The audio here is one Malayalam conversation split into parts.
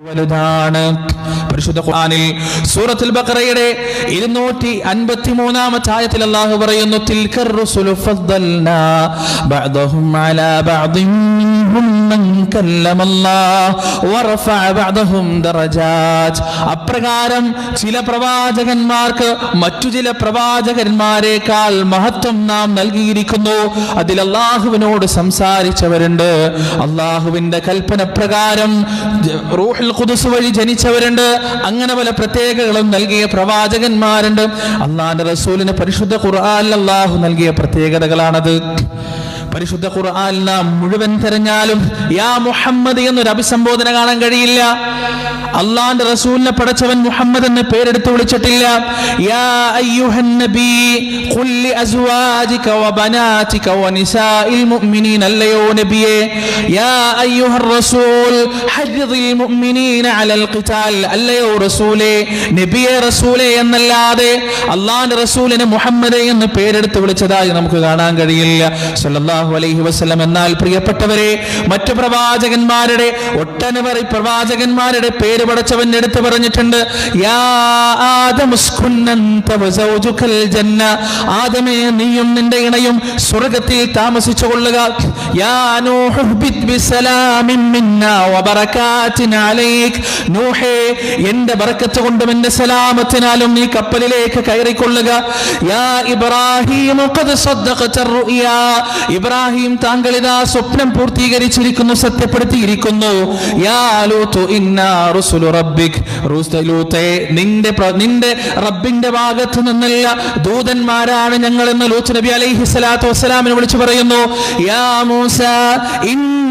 വലുതാണ്. പരിശുദ്ധ ഖുർആനിൽ സൂറത്തുൽ ബഖറയുടെ ഇരുന്നൂറ്റി അൻപത്തി മൂന്നാമത്തെ ആയത്തിൽ അല്ലാഹു പറയുന്നു തിൽക്കർ റുസുലു ഫദ്ദൽനാ ബഅദഹും അലാ ബഅദിൻ മൻ അപ്രകാരം ചില പ്രവാചകന്മാർക്ക് മറ്റു ചില പ്രവാചകന്മാരെക്കാൾ മഹത്വം നാം നൽകിയിരിക്കുന്നു. അതിൽ അള്ളാഹുവിനോട് സംസാരിച്ചവരുണ്ട്. അള്ളാഹുവിന്റെ കൽപ്പന പ്രകാരം റൂഹിൽ ഖുദുസ് വഴി ജനിച്ചവരുണ്ട്. അങ്ങനെ പല പ്രത്യേകതകളും നൽകിയ പ്രവാചകന്മാരുണ്ട്. അള്ളാഹിന്റെ റസൂലിന് പരിശുദ്ധ ഖുർആനിൽ അള്ളാഹു നൽകിയ പ്രത്യേകതകളാണത്. പരിശുദ്ധ ഖുർആൻ നാം മുഴുവൻ തെരഞ്ഞാലും യാ മുഹമ്മദ് എന്നൊരു അഭിസംബോധന കാണാൻ കഴിയില്ല. അള്ളാന്റെ റസൂലിനെ പടച്ചവൻ മുഹമ്മദ് എന്ന് പേരെടുത്ത് വിളിച്ചിട്ടില്ല. യാ അയ്യുഹൻ നബി ഖുൽ ലി അസ്വാജിക വബനാതിക നിസാഇൽ മുഅ്മിനീൻ അല്ലയോ നബിയേ. യാ അയ്യുഹർ റസൂൽ ഹജ്ജിൽ മുഅ്മിനീന അലൽ ഖിതാൽ അല്ലയോ റസൂലേ നബിയേ റസൂലേ എന്നല്ലാതെ അള്ളാന്റെ റസൂലിനെ മുഹമ്മദ് എന്ന് പേരെടുത്ത് വിളിച്ചതായി നമുക്ക് കാണാൻ കഴിയില്ല. സല്ലല്ലാഹു സല്ലാഹു അലൈഹി വസ്ലം എന്നാൽ പ്രിയപ്പെട്ടവരെ മറ്റു പ്രവാചകന്മാരുടെ ഒട്ടനവധി പ്രവാചകന്മാരുടെ പേര് പടച്ചവൻ എടുത്തു പറഞ്ഞിട്ടുണ്ട്. ആദമേ നീയും നിന്റെ ഇണയും സ്വർഗത്തിൽ താമസിച്ചു കൊള്ളുക. എന്റെ ബറക്കത്ത് കൊണ്ടും എന്റെ സലാമത്തിനാലും നീ കപ്പലിലേക്ക് കയറിക്കൊള്ളുക. ഇബ്രാഹിം ഇബ്രാഹിം താങ്കൾ ഇതാ സ്വപ്നം പൂർത്തീകരിച്ചിരിക്കുന്നു സത്യപ്പെടുത്തിയിരിക്കുന്നു. നിന്റെ നിന്റെ റബ്ബിന്റെ ഭാഗത്ത് നിന്നല്ല ദൂതന്മാരാണ് ഞങ്ങൾ എന്ന് ലൂത്ത് നബി അലൈഹി സ്വലാത്തു വസ്സലാമിനെ വിളിച്ചു പറയുന്നു. യാ മൂസ ഇന്നി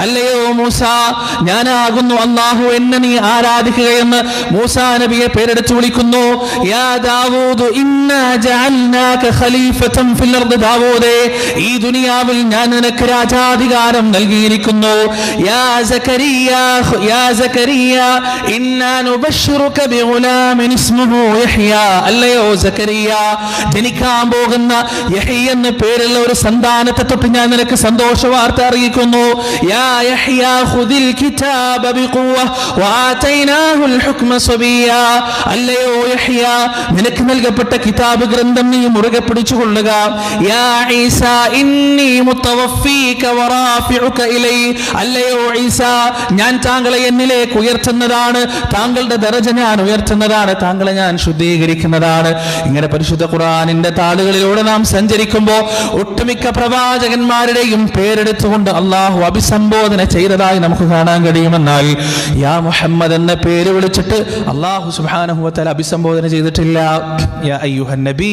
അല്ലയോ മൂസ ഞാനാകുന്നു അല്ലാഹു എന്നെ നീ ആരാധിക്കുകയെന്ന് മൂസ നബിയെ പേരെടുത്ത് വിളിക്കുന്നു. ഈ ദുനിയാവിൽ ഞാൻ നിനക്ക് രാജാധികാരം നൽകിയിരിക്കുന്നു. അല്ലയോ സക്കരിയ ജനിക്കാൻ പോകുന്ന യഹ്യ എന്ന പേരുള്ള ഒരു സന്താനത്തെ തൊട്ട് ഞാൻ നിനക്ക് സന്തോഷ വാർത്ത അറിയിക്കുന്നു. യാ യഹ്യ ഖുദിൽ കിതാബ ബിഖുവ വആതൈനാഹുൽ ഹുക്മ സബിയ. അല്ലയോ യഹ്യ നിനക്ക് നൽകപ്പെട്ട കിതാബ് ഗ്രന്ഥം നീ മുറുകെ പിടിച്ചുകൊള്ളുക യാ ഈസ ഇന്നി മുത്തവഫീക വറാഫിഉക ഇലൈ. അല്ലയോ ഈസ ഞാൻ താങ്കളെ എന്നിലേക്ക് ഉയർത്തുന്നതാണ്. താങ്കളുടെ ദറജ ഞാൻ ഉയർത്തുന്നതാണ്. താങ്കളെ ഞാൻ ശുദ്ധീകരിക്കുന്നതാണ്. ഇങ്ങനെ പരിശുദ്ധ ഖുർആനിന്റെ താളുകളിലൂടെ നാം സഞ്ചരിക്കുമ്പോൾ ഒട്ടുമിക്ക പ്രവാചകന്മാരുടെയും പേരെടുത്തുകൊണ്ട് അള്ളാഹു അഭിസംബോധന ചെയ്തതായി നമുക്ക് കാണാൻ കഴിയുമെന്നാൽ യാ മുഹമ്മദ് എന്ന പേര് വിളിച്ചിട്ട് അള്ളാഹു സുബാനഹുവത്തല അഭിസംബോധന ചെയ്തിട്ടില്ല. നബി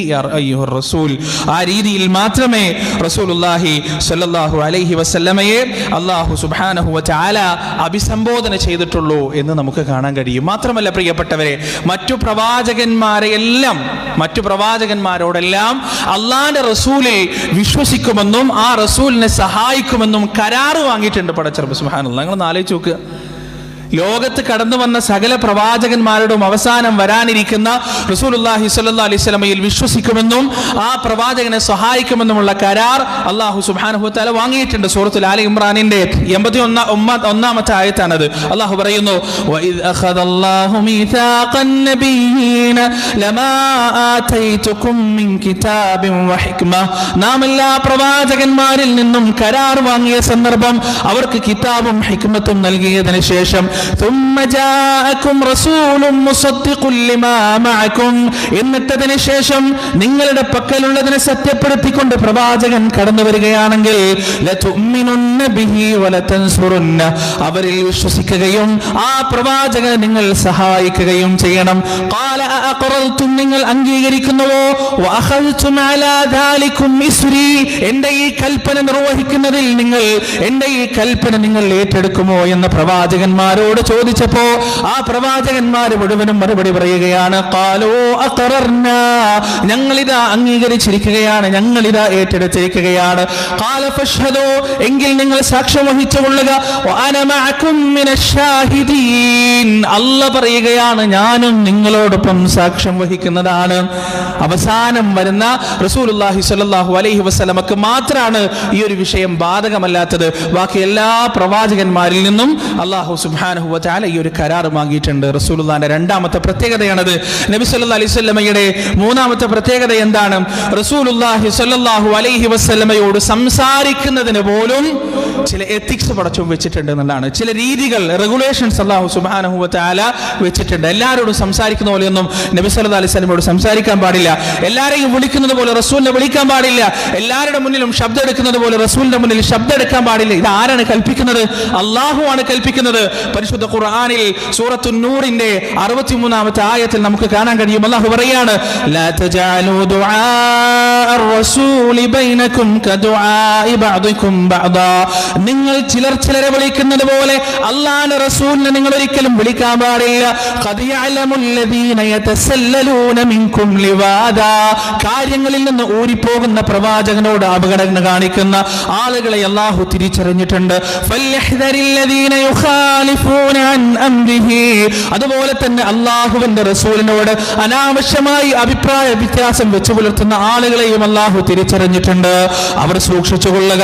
റസൂൽ. ആ രീതിയിൽ മാത്രമേ റസൂലുള്ളാഹി സ്വല്ലല്ലാഹു അലൈഹി വസല്ലമയെ അള്ളാഹു സുബ്ഹാനഹു വതആല അഭിസംബോധന ചെയ്തിട്ടുള്ളൂ എന്ന് നമുക്ക് കാണാൻ കഴിയും. മാത്രമല്ല പ്രിയപ്പെട്ടവരെ മറ്റു പ്രവാചകന്മാരെ എല്ലാം മറ്റു പ്രവാചകന്മാരോടെല്ലാം അള്ളാന്റെ റസൂലിൽ വിശ്വസിക്കുമെന്നും ആ റസൂലിനെ സഹായിക്കുമെന്നും കരാറ് വാങ്ങിയിട്ടുണ്ട് പടച്ചർബ് സുഹാനുള്ള നിങ്ങൾ ആലോചിച്ച് നോക്കുക ലോകത്ത് കടന്നു വന്ന സകല പ്രവാചകന്മാരോടും അവസാനം വരാനിരിക്കുന്ന റസൂലുള്ളാഹി സ്വല്ലല്ലാഹി അലൈഹി വസല്ലമയിൽ വിശ്വസിക്കുമെന്നും ആ പ്രവാചകനെ സഹായിക്കുമെന്നുമുള്ള കരാർ അള്ളാഹു സുബ്ഹാനഹു വതആല വാങ്ങിയിട്ടുണ്ട് സൂറത്തുൽ ആലി ഇമ്രാനിന്റെ. എൺപത്തി ഒന്ന ഒന്നാമത്തെ ആയത്താണത്. അള്ളാഹു പറയുന്നു നാം എല്ലാ പ്രവാചകന്മാരിൽ നിന്നും കരാർ വാങ്ങിയ സന്ദർഭം അവർക്ക് കിതാബും ഹിക്മത്തും നൽകിയതിനു ശേഷം ثم جاءكم رسول مصدق لما معكم എന്നിട്ടതിന് ശേഷം നിങ്ങളുടെ പക്കലുള്ളതിനെ സത്യപ്പെടുത്തിക്കൊണ്ട് പ്രവാചകൻ കടന്നു വരികയാണെങ്കിൽ ലതുഅ്മിനുന്ന ബിഹി വലതൻസുറുന്ന അവരിൽ വിശ്വസിക്കുകയും ആ പ്രവാചകനെ നിങ്ങൾ സഹായിക്കുകയും ചെയ്യണം ഖാല അഅഖറൽതും നിങ്ങൾ അംഗീകരിക്കുന്നുവോ വഅഖൽതും അലാ ദാലികും ഇസ്രി എന്റെ ഈ കൽപ്പന നിർവഹിക്കുന്നതിൽ നിങ്ങൾ എന്റെ ഈ കൽപ്പന നിങ്ങൾ ഏറ്റെടുക്കുമോ എന്ന പ്രവാചകന്മാരോട് പ്രവാചകന്മാരോട് ചോദിച്ചപ്പോ ആ പ്രവാചകന്മാർ മുഴുവനും മറുപടി പറയുകയാണ് കാലോ അഖറർന ഞങ്ങളിതാ അംഗീകരിച്ചിരിക്കുകയാണ് ഞങ്ങളിതാ ഏറ്റെടുത്തിരിക്കുകയാണ്. കാല ഫഷ്ഹദോ എങ്കിൽ നിങ്ങൾ സാക്ഷ്യം വഹിച്ചുകൊള്ളുക അല്ല പറയുകയാണ് ഞാനും നിങ്ങളോടൊപ്പം സാക്ഷ്യം വഹിക്കുന്നതാണ്. അവസാനം വരുന്ന റസൂലുള്ളാഹി സ്വല്ലല്ലാഹു അലൈഹി വസല്ലമക്ക് മാത്രമാണ് ഈ ഒരു വിഷയം ബാധകമല്ലാത്തത്. ബാക്കി എല്ലാ പ്രവാചകന്മാരിൽ നിന്നും അള്ളാഹു സുബ്ഹാനഹു വതആല ഈ ഒരു കരാർ വാങ്ങിയിട്ടുണ്ട്. റസൂലുല്ലാന്റെ രണ്ടാമത്തെ പ്രത്യേകതയാണത്. നബി സല്ലാ അലൈഹി വസല്ലമയുടെ മൂന്നാമത്തെ പ്രത്യേകത എന്താണ്? റസൂലുള്ളാഹി സ്വല്ലല്ലാഹു അലൈഹി വസല്ലമയോട് സംസാരിക്കുന്നതിന് പോലും ചില എത്തിക്സ് പടച്ചും വെച്ചിട്ടുണ്ട് എന്നുള്ളതാണ്. ചില രീതികൾ റെഗുലേഷൻസ് അള്ളാഹു സുബ്ഹാനഹു വതആല വെച്ചിട്ടുണ്ട്. എല്ലാവരോടും സംസാരിക്കുന്ന പോലെയൊന്നും നബി സല്ലാ അലൈഹി വസല്ലമയോട് സംസാരിക്കാൻ പാടില്ല. എല്ലാരെയും വിളിക്കുന്നത് പോലെ റസൂലിനെ വിളിക്കാൻ പാടില്ല. എല്ലാവരുടെ മുന്നിലും ശബ്ദം എടുക്കുന്നത് പോലെ റസൂലിന്റെ മുന്നിൽ ശബ്ദം എടുക്കാൻ പാടില്ല. ഇത് ആരാണ് കൽപ്പിക്കുന്നത്? അള്ളാഹു ആണ് കൽപ്പിക്കുന്നത്. പരിശുദ്ധ ഖുർആാനിൽ സൂറത്തു നൂറിന്റെ അറുപത്തിമൂന്നാമത്തെ ആയത്തിൽ നമുക്ക് കാണാൻ കഴിയും. അല്ലാഹു പറയാണ് നിങ്ങൾ ചിലർ ചിലരെ വിളിക്കുന്നത് പോലെ അള്ളാന്റെ റസൂലിനെ നിങ്ങൾ ഒരിക്കലും വിളിക്കാൻ പാടില്ല. കാര്യങ്ങളിൽ നിന്ന് ഊരിപ്പോകുന്ന പ്രവാചകനോട് അപകടം കാണിക്കുന്ന ആളുകളെ അള്ളാഹു തിരിച്ചറിഞ്ഞിട്ടുണ്ട്. അതുപോലെ തന്നെ അള്ളാഹുവിന്റെ റസൂലിനോട് അനാവശ്യമായി അഭിപ്രായ വ്യത്യാസം വെച്ചു പുലർത്തുന്ന ആളുകളെയും അള്ളാഹു തിരിച്ചറിഞ്ഞിട്ടുണ്ട്. അവർ സൂക്ഷിച്ചു കൊള്ളുക.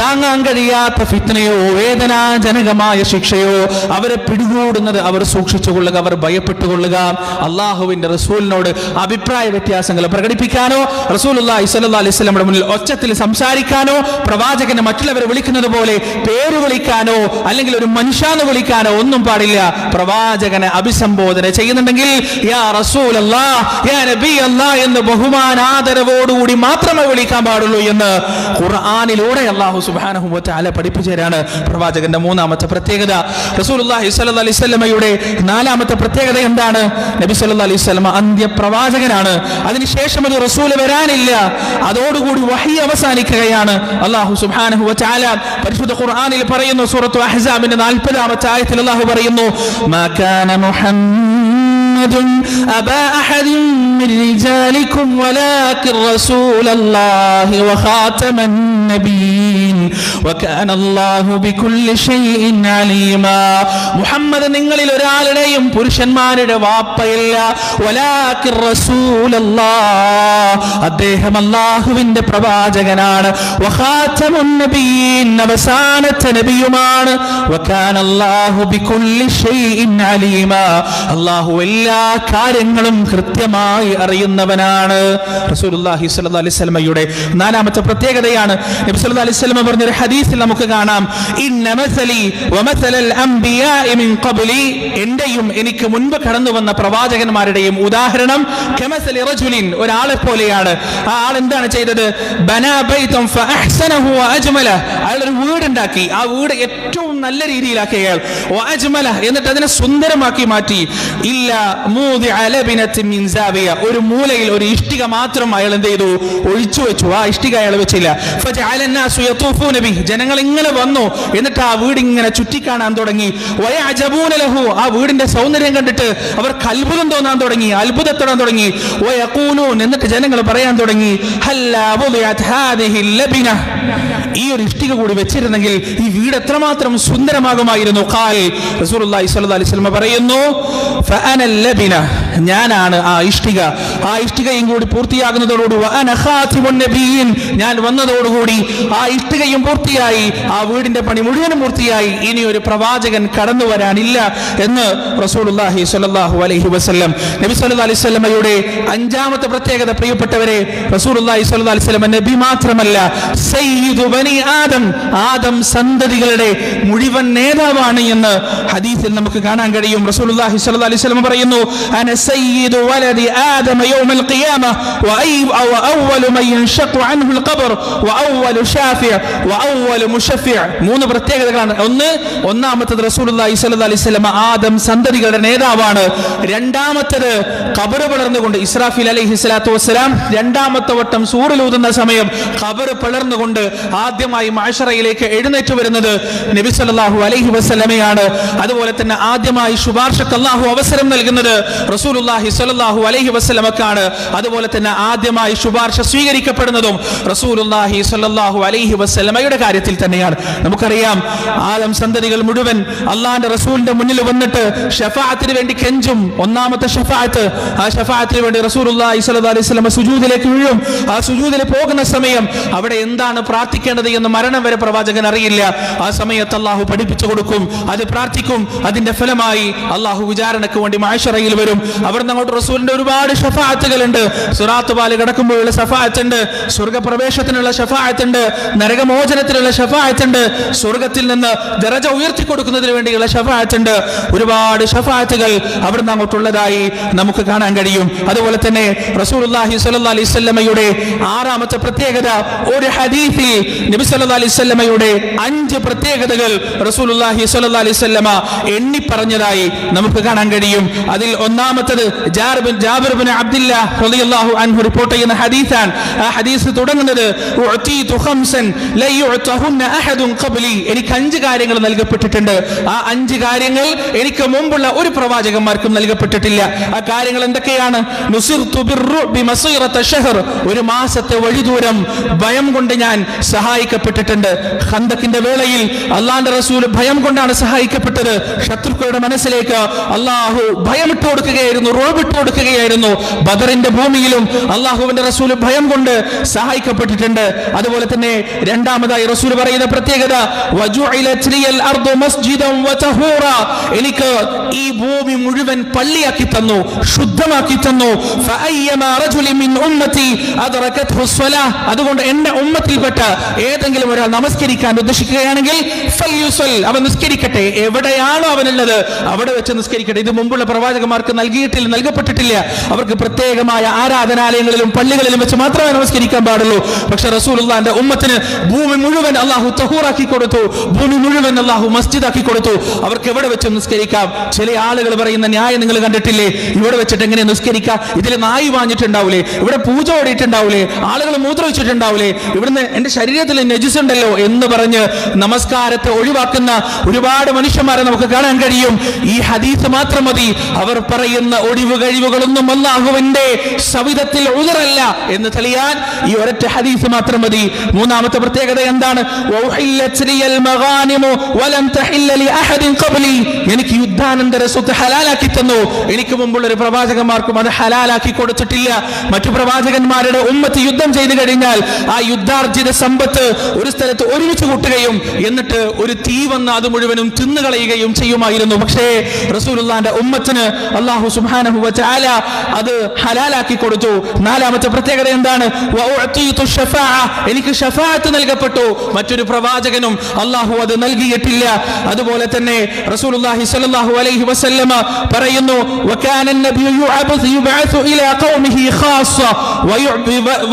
താങ്ങാൻ കഴിയാത്ത ഫിത്നയോ വേദനാജനകമായ ശിക്ഷയോ അവരെ പിടികൂടുന്നത് അവർ സൂക്ഷിച്ചു കൊള്ളുക. അവർ ഭയപ്പെട്ടുകൊള്ളുക അള്ളാഹുവിന്റെ റസൂലിനോട് അഭിപ്രായ വ്യത്യാസങ്ങൾ പ്രകടിപ്പിക്കാനോ റസൂൽ അലൈഹി സ്വലമിയുടെ മുന്നിൽ ഒച്ചത്തിൽ സംസാരിക്കാനോ പ്രവാചകനെ മറ്റുള്ളവരെ വിളിക്കുന്നത് പോലെ പേര് വിളിക്കാനോ അല്ലെങ്കിൽ ഒരു മനുഷ്യാന്ന് വിളിക്കാനോ ഒന്നും പാടില്ല. പ്രവാചകനെ അഭിസംബോധന ചെയ്യുന്നുണ്ടെങ്കിൽ യാ റസൂൽ യാ എന്ന് ബഹുമാനാദരവോടുകൂടി മാത്രമേ വിളിക്കാൻ പാടുള്ളൂ എന്ന് ഖുർആാനിലൂടെ അള്ളാഹു സുബാനഹു വതആല പഠിപ്പിച്ചു തരാണ് പ്രവാചകന്റെ മൂന്നാമത്തെ പ്രത്യേകത. അലൈഹി വസല്ലമയുടെ നാലാമത്തെ പ്രത്യേകത എന്താണ്? നബി സല്ലാ അലൈഹി വസല്ലമ അന്ത്യ പ്രവാചകനാണ് അതിനുശേഷം ഒരു റസൂൽ വരാനില്ല. അതോടുകൂടി വഹി അവസാനിക്കുകയാണ്. അള്ളാഹു സുബ്ഹാനഹു വതആല പരിശുദ്ധ ഖുർആനിൽ പറയുന്നു സൂറത്തു അഹ്സാബിന്റെ 40ാമത്തെ ആയത്തിൽ അള്ളാഹു പറയുന്നു മാ കാന മുഹമ്മദ് അബാ അഹദിൻ മിൻ റിജാലിക്കും വലാകിൻ റസൂലല്ലാഹി വഖാതമൻ നബിയീൻ വകാന അല്ലാഹു ബികുല്ലി ഷൈഇൻ അലീമാ. മുഹമ്മദ് നിങ്ങളിൽ ഒരാളുടെയും പുരുഷന്മാരുടെ വാപ്പയില്ല. വലാക്കി റസൂലല്ലാഹ്. അദ്ദേഹം അല്ലാഹുവിന്റെ പ്രവാചകനാണ്. അവസാനത്തെ നബിയുമാണ്. അല്ലാഹു എല്ലാ കാര്യങ്ങളും കൃത്യമായി അറിയുന്നവനാണ്. റസൂലുള്ളാഹി സ്വല്ലല്ലാഹി അലൈഹി വസല്ലമയുടെ നാലാമത്തെ പ്രത്യേകതയാണ് നബി സല്ലല്ലാഹു അലൈഹി പറഞ്ഞ ഒരു ഹദീസിൽ നമുക്ക് കാണാം. എന്റെയും എനിക്ക് മുൻപ് കടന്നു വന്ന പ്രവാചകന്മാരുടെയും ഉദാഹരണം ഒരാളെ പോലെയാണ്. ആ ആൾ എന്താണ് ചെയ്തത്? ബനാ ബൈതൻ ഫഅഹ്സനഹു വഅജ്മല അയാൾ ഒരു വീട് ഉണ്ടാക്കി ആ വീട് ഏറ്റവും നല്ല രീതിയിലാക്കി അയാൾ. എന്നിട്ട് അതിനെ സുന്ദരമാക്കി മാറ്റി. ഇല്ല ഒരു മൂലയിൽ ഒരു ഇഷ്ടിക മാത്രം അയാൾ എന്ത് ചെയ്തു? ഒഴിച്ചു വെച്ചു. ആ ഇഷ്ടിക അയാൾ വെച്ചില്ല. ജനങ്ങൾ ഇങ്ങനെ വന്നു. എന്നിട്ട് ആ വീട് ഇങ്ങനെ ചുറ്റിക്കാണാൻ തുടങ്ങി. ലഹു. ആ വീടിന്റെ സൗന്ദര്യം കണ്ടിട്ട് അവർക്ക് അത്ഭുതം തോന്നാൻ തുടങ്ങി. അത്ഭുതത്തോടാൻ തുടങ്ങി. എന്നിട്ട് ജനങ്ങൾ പറയാൻ തുടങ്ങി. ഈ ഒരു ഇഷ്ടിക കൂടി വെച്ചിരുന്നെങ്കിൽ ഈ വീട് എത്രമാത്രം സുന്ദരമാകുമായിരുന്നു. അലൈഹി പറയുന്നു ഞാനാണ് ആ ഇഷ്ടിക. ആ ഇഷ്ടികയും കൂടി പൂർത്തിയാകുന്നതോടുകൂടി ഞാൻ വന്നതോടുകൂടി ആ ഇഷ്ടികയും പൂർത്തിയായി. ആ വീടിന്റെ പണി മുഴുവനും പൂർത്തിയായി. ഇനി ഒരു പ്രവാചകൻ കടന്നു വരാനില്ല എന്ന് റസൂലുല്ലാഹി സ്വല്ലല്ലാഹു അലൈഹി വസല്ലം നബി സല്ലാ അലൈഹി വസല്ലമയുടെ അഞ്ചാമത്തെ പ്രത്യേകത പ്രിയപ്പെട്ടവരെ റസൂലുല്ലാഹി സ്വല്ലല്ലാഹു അലൈഹി വസല്ലം നബി മാത്രമല്ല സയ്യിദു ബനി ആദം ആദം സന്തതികളുടെ മുഴുവൻ നേതാവാണ് എന്ന് ഹദീസിൽ നമുക്ക് കാണാൻ കഴിയും. റസൂലുല്ലാഹി സ്വല്ലല്ലാഹു അലൈഹി വസല്ലം പറയുന്നു അന സയ്യിദു വലദി ആദം യൗമൽ ഖിയാമ വ അവ്വലു മൻ യൻഷഖു അൻഹുൽ ഖബർ വ മൂന്ന് പ്രത്യേകതകളാണ്. ഒന്ന് ഒന്നാമത്തത് അലൈഹി വസല്ലം ആദം സന്തതികളുടെ നേതാവാണ്. രണ്ടാമത്തത് കബറ് പിളർന്നുകൊണ്ട് ഇസ്രാഫിൽ അലൈഹി സ്വലാത്തു വസ്സലാം. രണ്ടാമത്തെ വട്ടം സൂറിലൂതുന്ന സമയം കബറ് പിളർന്നുകൊണ്ട് ആദ്യമായി മാഷറയിലേക്ക് എഴുന്നേറ്റ് വരുന്നത് നബി സല്ലാഹു അലൈഹി വസ്ലമയാണ് അതുപോലെ തന്നെ ആദ്യമായി ശുപാർശക്ക് അള്ളാഹു അവസരം നൽകുന്നത് റസൂലുള്ളാഹി സ്വല്ലല്ലാഹു അലൈഹി വസ്ലമക്കാണ് അതുപോലെ തന്നെ ആദ്യമായി ശുപാർശ സ്വീകരിക്കപ്പെടുന്നതും റസൂലുള്ളാഹി സ്വല്ലല്ലാഹു അലൈഹി വസ്ലമയുടെ കാര്യത്തിൽ തന്നെയാണ്. നമുക്കറിയാം ആലം സന്തതികൾ മുഴുവൻ അള്ളാഹിന്റെ റസൂലിന്റെ മുന്നിൽ വന്നിട്ട് ഷഫാത്തിന് വേണ്ടി കെഞ്ചും. ഒന്നാമത്തെ ഷഫാത്ത് ആ ഷഫാത്തിന് വേണ്ടി സ്വല്ലല്ലാഹു അലൈഹി വസല്ലമ സുജൂദിലേക്ക് വീഴും. ആ സുജൂദിൽ പോകുന്ന സമയം അവിടെ എന്താണ് പ്രാർത്ഥിക്കേണ്ടത് എന്ന് മരണം വരെ പ്രവാചകൻ അറിയില്ല. ആ സമയത്ത് അള്ളാഹു പഠിപ്പിച്ചു കൊടുക്കും അത് പ്രാർത്ഥിക്കും അതിന്റെ ഫലമായി അള്ളാഹു വിചാരണയ്ക്ക് വേണ്ടി മാഷറയിൽ വരും. അവിടുന്ന് അങ്ങോട്ട് റസൂലിന്റെ ഒരുപാട് ഷഫാഅത്തുകളുണ്ട്. സുറാത്ത് പാൽ കിടക്കുമ്പോഴുള്ള ഷഫാഅത്ത് ഉണ്ട് സ്വർഗപ്രവേശത്തിനുള്ള ഷഫാഅത്ത് ഉണ്ട് നരകമോചനത്തിനുള്ള ഷഫാഅത്ത് ഉണ്ട് സ്വർഗത്തിൽ നിന്ന് ദറജ ഉയർത്തി കൊടുക്കുന്നതിന് വേണ്ടിയുള്ള ഷഫാഅത്ത് ഉണ്ട് ഒരുപാട് ഷഫാഅത്തുകൾ അവിടുന്ന് അങ്ങോട്ടുള്ളതായി നമുക്ക് കാണാൻ കഴിയും. അതുപോലെ തന്നെ അലൈഹി വസല്ലമയുടെ ആറാമത്തെ പ്രത്യേകത ഒരു ഹദീസിൽ നബി സല്ലാ അലൈഹി വസല്ലമയുടെ അഞ്ച് പ്രത്യേകതകൾ റസൂലുള്ളാഹി സ്വല്ലല്ലാഹി അലൈഹി വസല്ലമ എണ്ണി പറഞ്ഞതായി നമുക്ക് കാണാൻ കഴിയും. അതിൽ ഒന്നാമത്തത് ജാബിർ ബിൻ അൻഹു റിപ്പോർട്ട് ചെയ്യുന്ന ഹദീസാണ്. ആ ഹദീസ് തുടങ്ങുന്നത് എനിക്ക് അഞ്ച് കാര്യങ്ങൾ നൽകപ്പെട്ടിട്ടുണ്ട്. ആ അഞ്ച് കാര്യങ്ങൾ എനിക്ക് മുമ്പുള്ള ഒരു പ്രവാചകന്മാർക്കും നൽകപ്പെട്ടിട്ടില്ല. ആ കാര്യങ്ങൾ എന്തൊക്കെയാണ്? ഒരു മാസത്തെ വഴിദൂരം ഭയം കൊണ്ട് ഞാൻ സഹായിക്കപ്പെട്ടിട്ടുണ്ട്. ഹന്തക്കിന്റെ വേളയിൽ അള്ളാന്റെ റസൂൽ ഭയം കൊണ്ടാണ് സഹായിക്കപ്പെട്ടത്. ശത്രുക്കളുടെ മനസ്സിലേക്ക് അള്ളാഹു ഭയമിട്ട് കൊടുക്കുകയായിരുന്നു റോബിട്ട് കൊടുക്കുകയായിരുന്നു. ബദറിന്റെ ഭൂമിയിലും അള്ളാഹുവിന്റെ റസൂൽ ഭയം കൊണ്ട് സഹായിക്കപ്പെട്ടിട്ടുണ്ട്. അതുപോലെ തന്നെ രണ്ടാമതായി റസൂൽ പറയുന്ന പ്രത്യേകത എനിക്ക് ഈ ഭൂമി മുഴുവൻ പള്ളിയാക്കി തന്നു ശുദ്ധമാക്കി തന്നു. അതുകൊണ്ട് എന്റെ ഉമ്മത്തിൽപ്പെട്ട ഏതെങ്കിലും ഒരാൾ നമസ്കരിക്കാൻ ഉദ്ദേശിക്കുകയാണെങ്കിൽ അവൻ നിസ്കരിക്കട്ടെ. എവിടെയാണോ അവനുള്ളത് അവിടെ വെച്ച് നിസ്കരിക്കട്ടെ. ഇത് മുമ്പുള്ള പ്രവാചകന്മാർക്ക് നൽകിയിട്ടില്ല നൽകപ്പെട്ടിട്ടില്ല. അവർക്ക് പ്രത്യേകമായ ആരാധനാലയങ്ങളിലും പള്ളികളിലും വെച്ച് മാത്രമേ നമസ്കരിക്കാൻ പാടുള്ളൂ. പക്ഷെ റസൂലുള്ളാന്റെ ഉമ്മത്തിന് ഭൂമി മുഴുവൻ അള്ളാഹു തഹൂറാക്കി കൊടുത്തു. ഭൂമി മുഴുവൻ അള്ളാഹു മസ്ജിദാക്കി കൊടുത്തു. അവർക്ക് എവിടെ വെച്ച് നിസ്കരിക്കാം. ചില ആളുകൾ പറയുന്ന ന്യായം നിങ്ങൾ കണ്ടിട്ടില്ലേ? ഇവിടെ വെച്ചിട്ട് എങ്ങനെ നിസ്കരിക്കാം? ഇതിൽ നായി വാങ്ങിയിട്ടുണ്ടാവൂലേ ഇവിടെ പൂജ ഓടിയിട്ടുണ്ടാവൂലേ? ആളുകൾ മൂത്രവെച്ചിട്ടുണ്ടാവൂലേ ഇവിടുന്ന് എന്റെ ശരീരത്തിൽ നജിസ് ഉണ്ടല്ലോ എന്ന് പറഞ്ഞ് നമസ്കാരത്തെ ഒഴിവാക്കുന്ന ഒരുപാട് മനുഷ്യന്മാരെ നമുക്ക് കാണാൻ കഴിയും. ഈ ഹദീസ് മാത്രം മതി. അവർ പറയുന്ന ഒഴിവ് കഴിവുകളൊന്നും അല്ലാഹുവിന്റെ സവിധത്തിൽ ഉതിരല്ല എന്ന് തെളിയാൻ ഈ ഒരൊറ്റ ഹദീസ് മാത്രം മതി. മൂന്നാമത്തെ പ്രത്യേകത എന്താണ്? എനിക്ക് യുദ്ധാനന്തര സ്വത്ത് ഹലാലാക്കി തന്നു. എനിക്ക് മുമ്പുള്ള ഒരു പ്രവാചകന്മാർക്കും അത് ഹലാലാക്കി കൊടുത്തിട്ടില്ല. മറ്റു പ്രവാചകന്മാരുടെ ഉമ്മത്ത് യുദ്ധം ചെയ്തു കഴിഞ്ഞാൽ ആ യുദ്ധാർജിത സമ്പത്ത് ഒരു സ്ഥലത്ത് ഒരുമിച്ച് കൂട്ടുകയും എന്നിട്ട് ഒരു തീ വന്ന് അത് മുഴുവനും തിന്നുകളയുകയും ചെയ്യുമായിരുന്നു. പക്ഷേ റസൂലുള്ളാന്റെ ഉമ്മത്തിന് അള്ളാഹു വതആല അത് ഹലാലാക്കി കൊടുത്തു. നാലാമത്തെ പ്രത്യേകത എന്താണ്? വഉഅതീതു ഷഫാഅ എനിക്ക് ഷഫാഅത്ത് നൽകപ്പെട്ടു മറ്റൊരു പ്രവാചകനും അള്ളാഹു അത് നൽകിയിട്ടില്ല അതുപോലെ തന്നെ റസൂലുള്ളാഹി സ്വല്ലല്ലാഹു അലൈഹി വസല്ലമ പറയുന്നു വകാന النبي يعبث يبعث الى قومه خاصه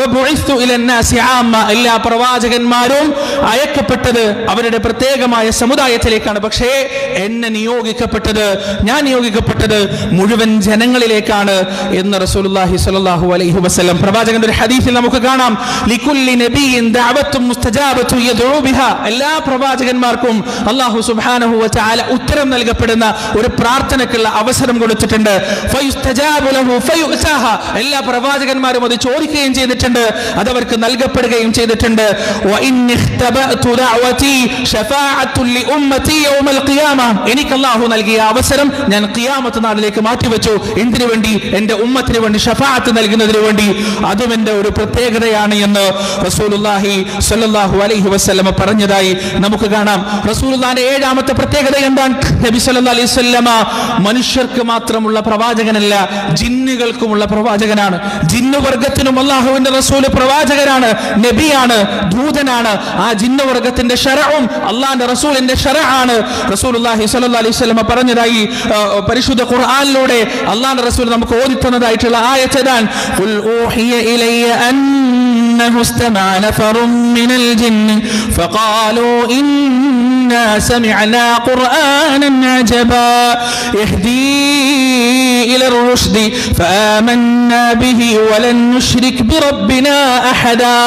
وبعثت الى الناس عامه എല്ലാ പ്രവാചകന്മാരും അയക്കപ്പെട്ടത് അവരുടെ പ്രത്യേകമായ സമുദായത്തിലേക്കാണ് പക്ഷേ എന്നെ നിയോഗിക്കപ്പെട്ടത് ഞാൻ നിയോഗിക്കപ്പെട്ടത് മുഴുവൻ ജനങ്ങളിലേക്കാണ് എന്ന് റസൂലുള്ളാഹി സ്വല്ലല്ലാഹു അലൈഹി വസല്ലം പ്രവാചകന്റെ ഒരു ഹദീസിൽ നമുക്ക് കാണാം ലികുല്ലി നബിയിൻ എല്ലാ പ്രവാചകന്മാർക്കും അള്ളാഹു സുബാനഹു വതആല ഉത്തരം നൽകപ്പെടുന്ന ഒരു പ്രാർത്ഥനക്കുള്ള അവസരം കൊടുത്തിട്ടുണ്ട്. എല്ലാ പ്രവാചകന്മാരും അത് ചോദിക്കുകയും ചെയ്തിട്ടുണ്ട്. അത് അവർക്ക് നൽകപ്പെടുകയും ചെയ്തിട്ടുണ്ട്. എനിക്ക് അല്ലാഹു നൽകിയ അവസരം ഞാൻ ഖിയാമത്ത് നാളിലേക്ക് മാറ്റിവെച്ചു. എന്തിനു വേണ്ടി? എന്റെ ഉമ്മത്തിന് വേണ്ടി ഷഫാഅത്ത് നൽകുന്നതിന് വേണ്ടി. അതും എന്റെ ഒരു പ്രത്യേകതയാണ് എന്ന് റസൂലുള്ളാഹി സല്ലല്ലാഹു അലൈഹി വസല്ലമ പറഞ്ഞതായി നമുക്ക് കാണാം. റസൂലുള്ളാഹിന്റെ ഏഴാമത്തെ പ്രത്യേകത എന്താണ്? നബി സല്ലല്ലാഹു അലൈഹി വസല്ലമ മനുഷ്യർക്ക് മാത്രമുള്ള പ്രവാചകനല്ല ജിന്നുകൾക്കുമുള്ള പ്രവാചകനാണ്. ജിന്നുവർഗത്തിനും അല്ലാഹുവിന്റെ റസൂൽ പ്രവാചകനാണ് നബിയാണ് ദൂതനാണ്. ആ ജിന്നുവർഗത്തിന്റെ ഷറവും അള്ളാഹിന്റെ റസൂലിന്റെ ഷറആണ്. റസൂലുള്ളാഹി സല്ലല്ലാഹു അലൈഹി വസല്ലമ പറഞ്ഞതായി പരിശുദ്ധ ഖുർആനിലൂടെ അള്ളാഹുന്റെ റസൂൽ നമുക്ക് ഓതിത്തന്നതായിട്ടുള്ള ആയത്തതാണ് ഖുൽ ഊഹിയ ഇലയ്യ أنه استمع نفر من الجن فقالوا إنا سمعنا قرآنا عجبا يهدي إلى الرشد فآمنا به ولن نشرك بربنا أحدا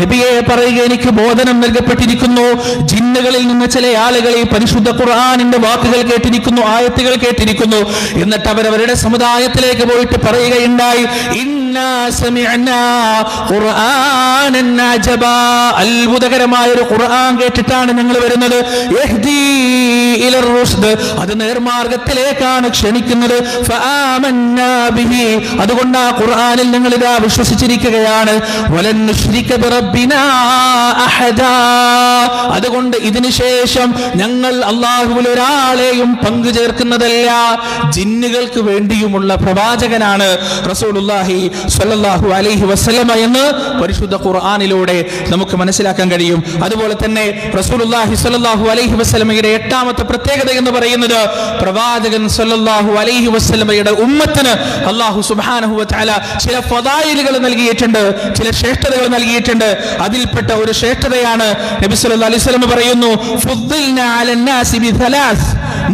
നബിയെ പറയുക എനിക്ക് ബോധനം നൽകപ്പെട്ടിരിക്കുന്നു ജിന്നുകളിൽ നിന്ന് ചില ആളുകൾ ഈ പരിശുദ്ധ ഖുർആാനിന്റെ വാക്കുകൾ കേട്ടിരിക്കുന്നു ആയത്തുകൾ കേട്ടിരിക്കുന്നു എന്നിട്ട് അവരവരുടെ സമുദായത്തിലേക്ക് പോയിട്ട് പറയുകയുണ്ടായി ഇന്നാ സമിഅനാ ഖുർആനൻ അജബാ. അത്ഭുതകരമായ ഒരു ഖുർആൻ കേട്ടിട്ടാണ് ഞങ്ങൾ വരുന്നത് യഹ്ദീ ഇലർ റുഷ്ദ്. അത് നേർമാർഗത്തിലേക്കാണ് ക്ഷണിക്കുന്നത്. അതുകൊണ്ട് ആ ഖുർആാനിൽ നിങ്ങൾ ഇതാ വിശ്വസിച്ചിരിക്കുകയാണ്. അതുകൊണ്ട് ഇതിനു ശേഷം ഞങ്ങൾ അള്ളാഹുവിൽ ഒരാളെയും പങ്കു ചേർക്കുന്നതല്ല ജിന്നുകൾക്ക് വേണ്ടിയുമുള്ള പ്രവാചകനാണ് അലൈഹി വസ്ലമ എന്ന് പരിശുദ്ധ ഖുർആാനിലൂടെ നമുക്ക് മനസ്സിലാക്കാൻ കഴിയും അതുപോലെ തന്നെ റസൂലുള്ളാഹി സ്വല്ലല്ലാഹു അലൈഹി വസല്ലമയുടെ എട്ടാമത്തെ പ്രത്യേകത എന്ന് പറയുന്നത് പ്രവാചകൻ സല്ലല്ലാഹു അലൈഹി വസല്ലമയുടെ ഉമ്മത്തിന് അള്ളാഹു സുബ്ഹാനഹു വതആല ചില ഫദായിലുകൾ നൽകിയിട്ടുണ്ട് ചില ശ്രേഷ്ഠതകൾ നൽകിയിട്ടുണ്ട്. അതിൽപ്പെട്ട ഒരു ശ്രേഷ്ഠതയാണ് നബി സല്ലല്ലാഹി അലൈഹി വസല്ലം പറയുന്നു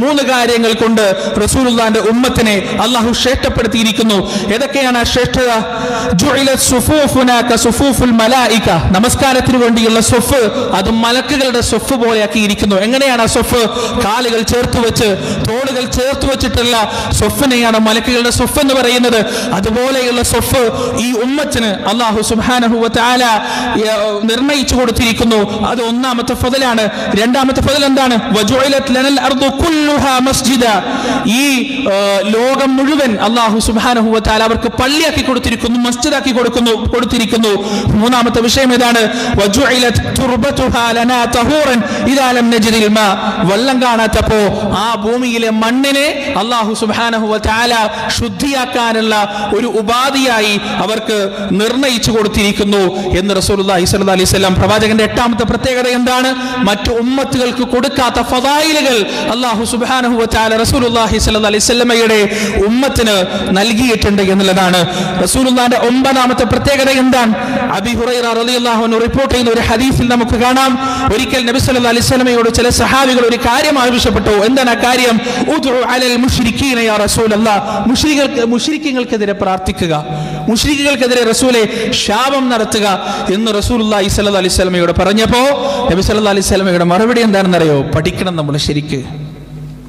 മൂന്ന് കാര്യങ്ങൾ കൊണ്ട് റസൂലുള്ളാന്റെ ഉമ്മത്തിനെ അള്ളാഹു ശ്രേഷ്ഠപ്പെടുത്തിയിരിക്കുന്നു. ഏതൊക്കെയാണ് ശ്രേഷ്ഠത? നമസ്കാരത്തിന് വേണ്ടിയുള്ള സ്വഫ് അത് മലക്കുകളുടെ സ്വഫ് പോലെയാക്കിയിരിക്കുന്നു. എങ്ങനെയാണ് ആ സ്വഫ്? കാലുകൾ ചേർത്ത് വെച്ച് തോളുകൾ ചേർത്ത് വെച്ചിട്ടുള്ള സ്വഫിനെയാണ് മലക്കുകളുടെ സ്വഫ് എന്ന് പറയുന്നത്. അതുപോലെയുള്ള സ്വഫ് ഈ ഉമ്മത്തിന് അള്ളാഹു ഏർ, നിർണയിച്ചു കൊടുത്തിരിക്കുന്നു. അത് ഒന്നാമത്തെ ഫതലാണ്. രണ്ടാമത്തെ ഫതൽ എന്താണ്? ഈ ലോകം മുഴുവൻ അള്ളാഹു സുബ്ഹാനഹു വതആല അവർക്ക് പള്ളിയാക്കി കൊടുത്തിരിക്കുന്നു മസ്ജിദാക്കി കൊടുക്കുന്നു കൊടുത്തിരിക്കുന്നു. മൂന്നാമത്തെ വിഷയം ഏതാണ്? വജുഇലത് തുർബതുഹാ ലനാ മാ. വെള്ളം കാണാത്തപ്പോ ആ ഭൂമിയിലെ മണ്ണിനെ അള്ളാഹു സുബ്ഹാനഹു ചാല ശുദ്ധിയാക്കാനുള്ള ഒരു ഉപാധിയായി അവർക്ക് നിർണയിച്ചു കൊടുത്തിരിക്കുന്നു എന്ന് സ്വല്ലല്ലാഹി അലൈഹി വസല്ലം പ്രവാചകന്റെ എട്ടാമത്തെ പ്രത്യേകത എന്താണ്? മറ്റു ഉമ്മത്തുകൾക്ക് കൊടുക്കാത്ത ഫതായിലുകൾ അള്ളാഹു സുബ്ഹാനഹു ചാല സ്വല്ലല്ലാഹി അലൈഹി വസല്ലമയുടെ ഉമ്മത്തിന് നൽകിയിട്ടുണ്ട് എന്നുള്ളതാണ്. റസൂലുള്ളാന്റെ ഒമ്പതാമത്തെ പ്രത്യേകത എന്താണ്? അബി ഹുറൈറ റളിയല്ലാഹു അൻഹു റിപ്പോർട്ട് ചെയ്യുന്ന ഒരു ഹദീസിൽ നമുക്ക് കാണാം. ഒരിക്കൽ നബി സല്ലല്ലാഹു അലൈഹി വസല്ലമയോട് ചില സഹാബികൾ ഒരു കാര്യം ആവശ്യപ്പെട്ടു? എന്താണ് ആ കാര്യം? മുശ്രിക്കങ്ങൾക്കെതിരെ പ്രാർത്ഥിക്കുക. മുശ്രിക്കുകൾക്കെതിരെ റസൂലെ ശാപം നടത്തുക എന്ന് റസൂലുള്ളാഹി സ്വല്ലല്ലാഹു അലൈഹി വസല്ലമയോട് പറഞ്ഞപ്പോ നബി സല്ലല്ലാഹു അലൈഹി വസല്ലമയുടെ മറുപടി എന്താണെന്നറിയോ? പഠിക്കണം നമ്മൾ ശരിക്ക്.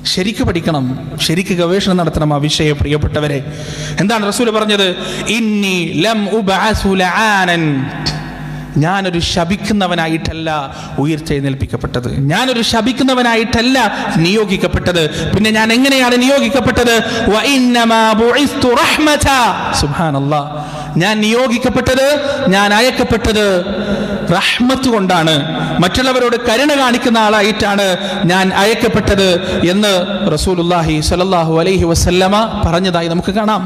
ശരിക്ക് പഠിക്കണം. ശരിക്ക് ഗവേഷണം നടത്തണം ആ വിഷയം പ്രിയപ്പെട്ടവരെ. എന്താണ് റസൂൽ പറഞ്ഞത്? ഇന്നി ലം ഉബഅസു ലആനൻ. ഞാനൊരു ശപിക്കുന്നവനായിട്ടല്ല ഉയർത്തെഴുന്നേൽപ്പിക്കപ്പെട്ടത്. ഞാനൊരു ശപിക്കുന്നവനായിട്ടല്ല നിയോഗിക്കപ്പെട്ടത്. പിന്നെ ഞാൻ എങ്ങനെയാണ് നിയോഗിക്കപ്പെട്ടത്. ഞാൻ നിയോഗിക്കപ്പെട്ടത് ഞാൻ അയക്കപ്പെട്ടത് റഹ്മത്ത് കൊണ്ടാണ്. മറ്റുള്ളവരോട് കരുണ കാണിക്കുന്ന ആളായിട്ടാണ് ഞാൻ അയക്കപ്പെട്ടത് എന്ന് റസൂലുള്ളാഹി സ്വല്ലല്ലാഹു അലൈഹി വസല്ലമ പറഞ്ഞതായി നമുക്ക് കാണാം.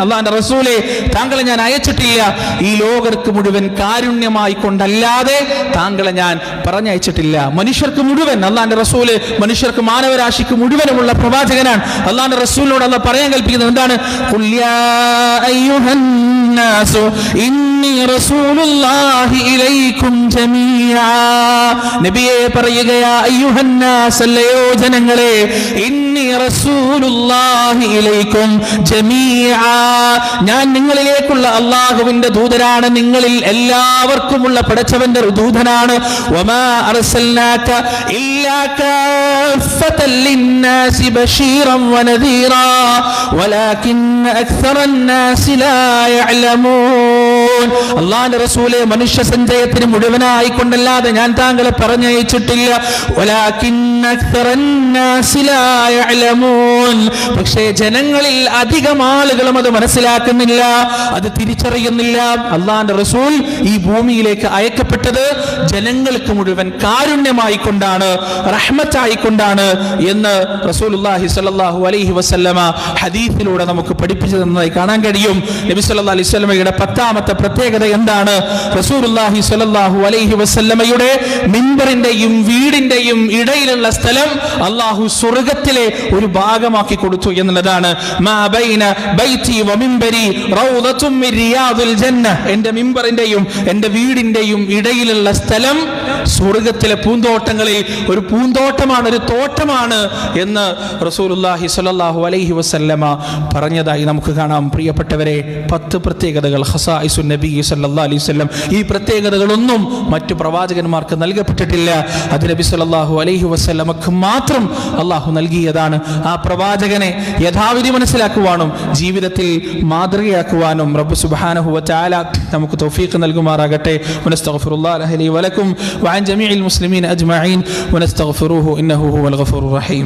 അല്ലാഹുവിന്റെ റസൂലേ താങ്കളെ ഞാൻ അയച്ചിട്ടില്ല. ഈ ലോകർക്ക് മുഴുവൻ കാരുണ്യമായി കൊണ്ടല്ലാതെ താങ്കളെ ഞാൻ പറഞ്ഞയച്ചിട്ടില്ല. മനുഷ്യർക്ക് മുഴുവൻ അള്ളാന്റെ റസൂൽ മനുഷ്യർക്ക് മാനവരാശിക്ക് മുഴുവനുമുള്ള പ്രവാചകനാണ്. അള്ളാന്റെ റസൂലിനോട് അല്ല പറയാൻ കൽപ്പിക്കുന്നത് എന്താണ്? "ഖുൽ യാ അയ്യുഹന്നാസു ഇന്നി റസൂലുള്ളാഹി ഇലൈക്കും ജമീആ നബിയെ പറയുകയാ അയ്യുഹന്നാസ് അല്ലയോ ജനങ്ങളെ ഇന്നി റസൂലുള്ളാഹി ഇലൈക്കും ജമീഅ. ഞാൻ നിങ്ങളിലേക്കുള്ള അള്ളാഹുവിന്റെ ദൂതനാണ് നിങ്ങളിൽ എല്ലാവർക്കുമുള്ള പടച്ചവന്റെ ദൂതനാണ്. വമാ അർസൽനാക ഇല്ലാ كافة للناس بشيرا ونذيرا ولكن أكثر الناس لا يعلمون. അള്ളാന്റെ റസൂലെ മനുഷ്യ സഞ്ചയത്തിന് മുഴുവനായിക്കൊണ്ടല്ലാതെ ഞാൻ താങ്കളെ പറഞ്ഞയച്ചിട്ടില്ല. പക്ഷേ ജനങ്ങളിൽ അധികം ആളുകളും അത് മനസ്സിലാക്കുന്നില്ല അത് തിരിച്ചറിയുന്നില്ല. അള്ളാന്റെ റസൂൽ ഈ ഭൂമിയിലേക്ക് അയക്കപ്പെട്ടത് ജനങ്ങൾക്ക് മുഴുവൻ കാരുണ്യമായി കൊണ്ടാണ് റഹ്മത്തായി കൊണ്ടാണ് എന്ന് റസൂൽ സല്ലാഹു അലൈഹി വസ്ലമ ഹദീഫിലൂടെ നമുക്ക് പഠിപ്പിച്ചു തന്നതായി കാണാൻ കഴിയും. നബി സല്ലാ അലൈഹി സ്വലമയുടെ പത്താമത്തെ പ്രത്യേക പ്രത്യേകത എന്താണ്? അലൈഹി വസല്ലമയുടെ മിമ്പറിന്റെയും വീടിന്റെയും ഇടയിലുള്ള സ്ഥലം അള്ളാഹു സ്വർഗത്തിലെ ഒരു ഭാഗമാക്കി കൊടുത്തു എന്നുള്ളതാണ്. എന്റെ മിമ്പറിന്റെയും എന്റെ വീടിന്റെയും ഇടയിലുള്ള സ്ഥലം സ്വർഗത്തിലെ പൂന്തോട്ടങ്ങളിൽ ഒരു പൂന്തോട്ടമാണ് ഒരു തോട്ടമാണ് എന്ന് റസൂലുള്ളാഹി സ്വല്ലല്ലാഹു അലൈഹി വസല്ലമ പറഞ്ഞതായി നമുക്ക് കാണാം. പ്രിയപ്പെട്ടവരെ പത്ത് പ്രത്യേകതകൾ. ഖസായിസു നബി സല്ലല്ലാഹു അലൈഹി വസല്ലം ഈ പ്രത്യേകതകളൊന്നും മറ്റു പ്രവാചകന്മാർക്ക് നൽകപ്പെട്ടിട്ടില്ല അത് നബി സല്ലല്ലാഹു അലൈഹി വസല്ലമക്ക് മാത്രം അള്ളാഹു നൽകിയതാണ് ആ പ്രവാചകനെ യഥാവിധി മനസ്സിലാക്കുവാനും ജീവിതത്തിൽ മാതൃകയാക്കുവാനും റബ്ബ് സുബ്ഹാനഹു വതആല നമുക്ക് തൗഫീഖ് നൽകുമാറാകട്ടെ വനസ്തഗ്ഫിറുല്ലാഹ ലി വലക്കും وعن جميع المسلمين أجمعين ونستغفروه إنه هو الغفور الرحيم